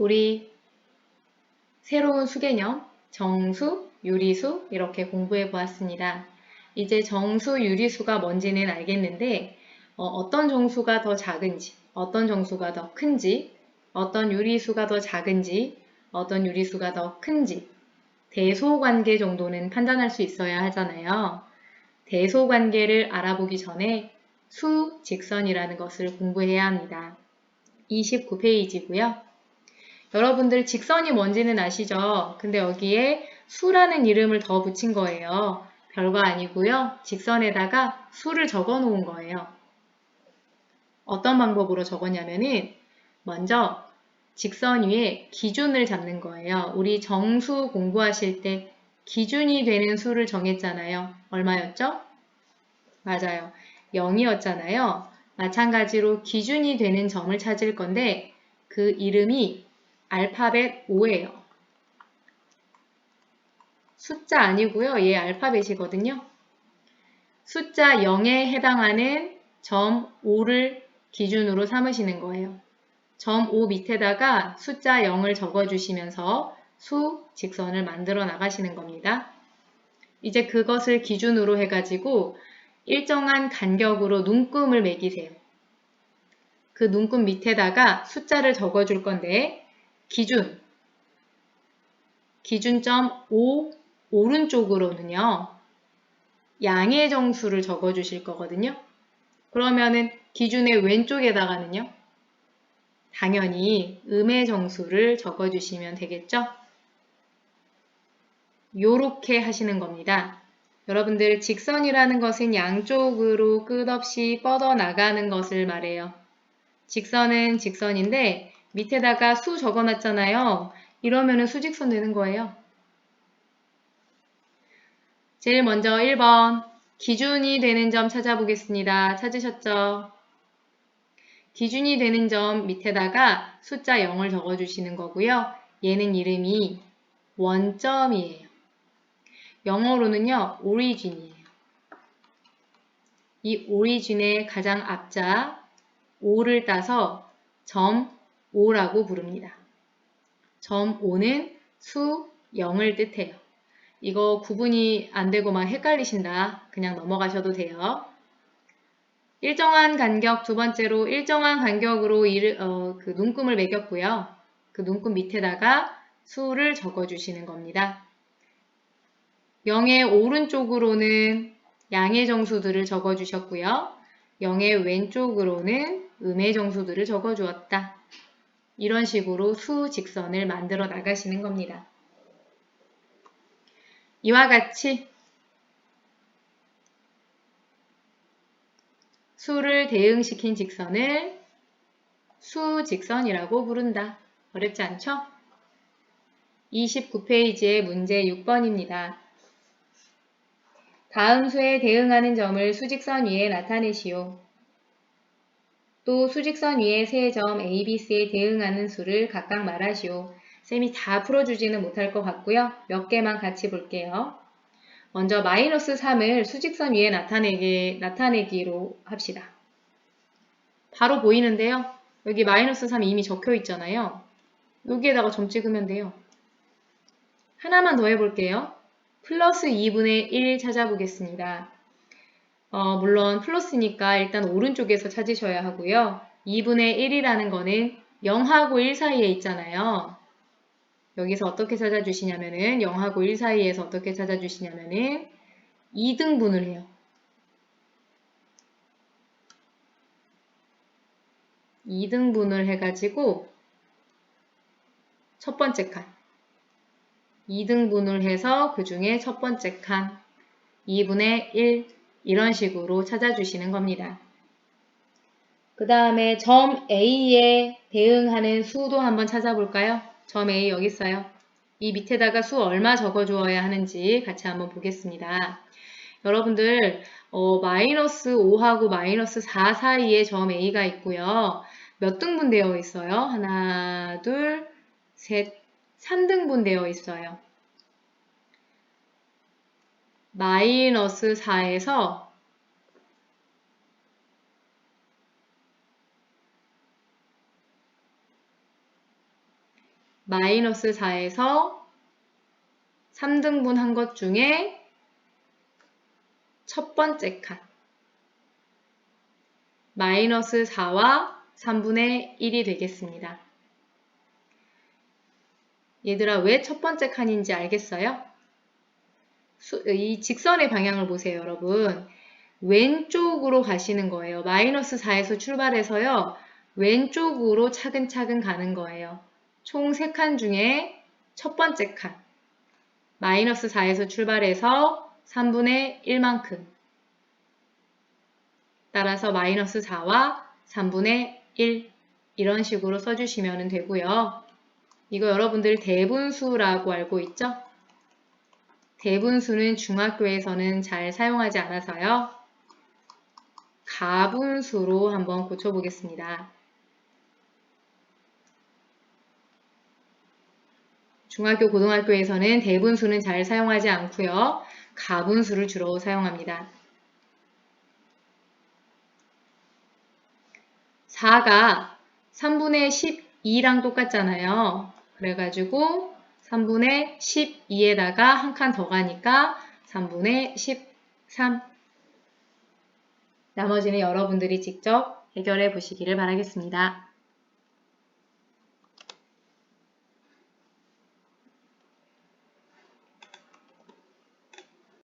우리 새로운 수개념, 정수, 유리수 이렇게 공부해 보았습니다. 이제 정수, 유리수가 뭔지는 알겠는데 어, 떤 정수가 더 작은지, 어떤 정수가 더 큰지, 어떤 유리수가 더 작은지, 어떤 유리수가 더 큰지 대소관계 정도는 판단할 수 있어야 하잖아요. 대소관계를 알아보기 전에 수, 직선이라는 것을 공부해야 합니다. 29페이지고요. 여러분들 직선이 뭔지는 아시죠? 근데 여기에 수라는 이름을 더 붙인 거예요. 별거 아니고요. 직선에다가 수를 적어 놓은 거예요. 어떤 방법으로 적었냐면은 먼저 직선 위에 기준을 잡는 거예요. 우리 정수 공부하실 때 기준이 되는 수를 정했잖아요. 얼마였죠? 맞아요. 0이었잖아요. 마찬가지로 기준이 되는 점을 찾을 건데 그 이름이 알파벳 5예요. 숫자 아니고요. 얘 알파벳이거든요. 숫자 0에 해당하는 점 5를 기준으로 삼으시는 거예요. 점 5 밑에다가 숫자 0을 적어주시면서 수 직선을 만들어 나가시는 겁니다. 이제 그것을 기준으로 해가지고 일정한 간격으로 눈금을 매기세요. 그 눈금 밑에다가 숫자를 적어줄 건데 기준 기준점 5 오른쪽으로는요. 양의 정수를 적어 주실 거거든요. 그러면은 기준의 왼쪽에다가는요. 당연히 음의 정수를 적어 주시면 되겠죠? 요렇게 하시는 겁니다. 여러분들 직선이라는 것은 양쪽으로 끝없이 뻗어나가는 것을 말해요. 직선은 직선인데 밑에다가 수 적어놨잖아요. 이러면 수직선 되는 거예요. 제일 먼저 1번 기준이 되는 점 찾아보겠습니다. 찾으셨죠? 기준이 되는 점 밑에다가 숫자 0을 적어주시는 거고요. 얘는 이름이 원점이에요. 영어로는요, 오리진이에요. 이 오리진의 가장 앞자 5를 따서 점 5라고 부릅니다. 점 5는 수 0을 뜻해요. 이거 구분이 안 되고 막 헷갈리신다. 그냥 넘어가셔도 돼요. 일정한 간격, 두 번째로 일정한 간격으로 이르, 어, 그 눈금을 매겼고요. 그 눈금 밑에다가 수를 적어주시는 겁니다. 0의 오른쪽으로는 양의 정수들을 적어주셨고요. 0의 왼쪽으로는 음의 정수들을 적어주었다. 이런 식으로 수 직선을 만들어 나가시는 겁니다. 이와 같이 수를 대응시킨 직선을 수 직선이라고 부른다. 어렵지 않죠? 29페이지의 문제 6번입니다. 다음 수에 대응하는 점을 수직선 위에 나타내시오. 또 수직선 위에 세점 A, B, C에 대응하는 수를 각각 말하시오. 쌤이 다 풀어주지는 못할 것 같고요. 몇 개만 같이 볼게요. 먼저 마이너스 3을 수직선 위에 나타내기, 나타내기로 합시다. 바로 보이는데요. 여기 마이너스 3이 이미 적혀 있잖아요. 여기에다가 점 찍으면 돼요. 하나만 더 해볼게요. 플러스 2분의 1 찾아보겠습니다. 어, 물론 플러스니까 일단 오른쪽에서 찾으셔야 하고요. 2분의 1이라는 거는 0하고 1 사이에 있잖아요. 여기서 어떻게 찾아주시냐면은 0하고 1 사이에서 어떻게 찾아주시냐면은 2등분을 해요. 2등분을 해가지고 첫 번째 칸 2등분을 해서 그 중에 첫 번째 칸 2분의 1 이런 식으로 찾아주시는 겁니다. 그 다음에 점 A에 대응하는 수도 한번 찾아볼까요? 점 A 여기 있어요. 이 밑에다가 수 얼마 적어주어야 하는지 같이 한번 보겠습니다. 여러분들 어, 마이너스 5하고 마이너스 4 사이에 점 A가 있고요. 몇 등분 되어 있어요? 하나, 둘, 셋, 3등분 되어 있어요. 마이너스 4에서 마이너스 4에서 3등분 한 것 중에 첫 번째 칸 마이너스 4와 3분의 1이 되겠습니다. 얘들아 왜 첫 번째 칸인지 알겠어요? 수, 이 직선의 방향을 보세요 여러분. 왼쪽으로 가시는 거예요. 마이너스 4에서 출발해서요. 왼쪽으로 차근차근 가는 거예요. 총 3칸 중에 첫 번째 칸. 마이너스 4에서 출발해서 3분의 1만큼. 따라서 마이너스 4와 3분의 1 이런 식으로 써주시면 되고요. 이거 여러분들 대분수라고 알고 있죠? 대분수는 중학교에서는 잘 사용하지 않아서요. 가분수로 한번 고쳐보겠습니다. 중학교, 고등학교에서는 대분수는 잘 사용하지 않고요. 가분수를 주로 사용합니다. 4가 3분의 12랑 똑같잖아요. 그래가지고 3분의 12에다가 한 칸 더 가니까 3분의 13 나머지는 여러분들이 직접 해결해 보시기를 바라겠습니다.